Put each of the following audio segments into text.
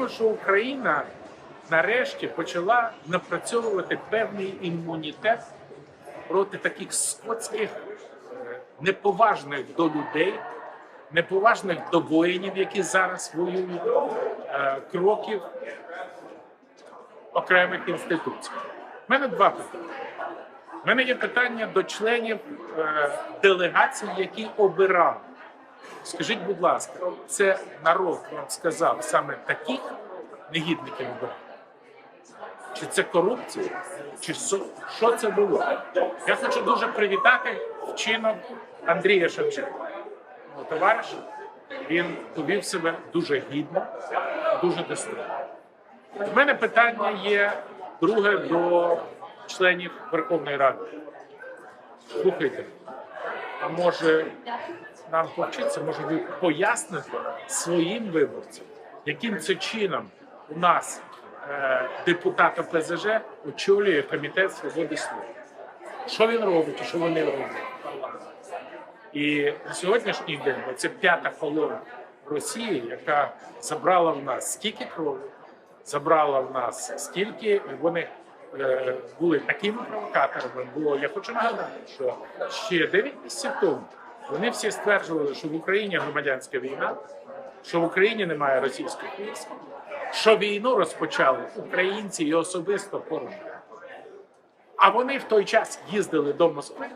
думаю, що Україна нарешті почала напрацьовувати певний імунітет проти таких скотських, е, неповажних до людей, неповажних до воїнів, які зараз воюють, е, кроків окремих інституцій. У мене два питання. У мене є питання до членів е, делегацій, які обирали. Скажіть, будь ласка, це народ вам сказав саме таких негідників обирати? Чи це корупція? Чи що це було? Я хочу дуже привітати вчинок Андрія Шевченка. Товариша. Він повів себе дуже гідно, дуже достойно. У мене питання є друге до членів Верховної Ради. Слухайте, а може нам повчитися, може ви поясните своїм виборцям, яким це чином у нас е, депутат ОПЗЖ очолює комітет свободи слова. Що він робить і що вони роблять? І на сьогоднішній день це п'ята колона Росії, яка забрала в нас скільки крові, забрала в нас стільки вони були такими провокаторами. Бо я хочу нагадати, що ще 9 місяців тому вони всі стверджували, що в Україні громадянська війна, що в Україні немає російських військ, що війну розпочали українці і особисто Порошенко. А вони в той час їздили до Москви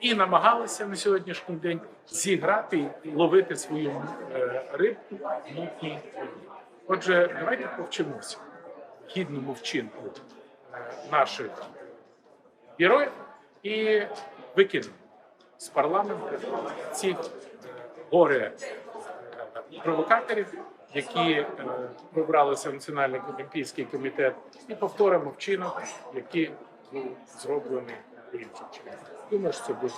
і намагалися на сьогоднішній день зіграти і ловити свою е, рибку в мутній. Отже, давайте повчимося гідному вчинку наших героїв і викинемо з парламенту цих е, горе е, провокаторів, які е, пробралися в Національний олімпійський комітет, і повторимо вчинок, який був зроблений іншим чином. Думаю, що це буде.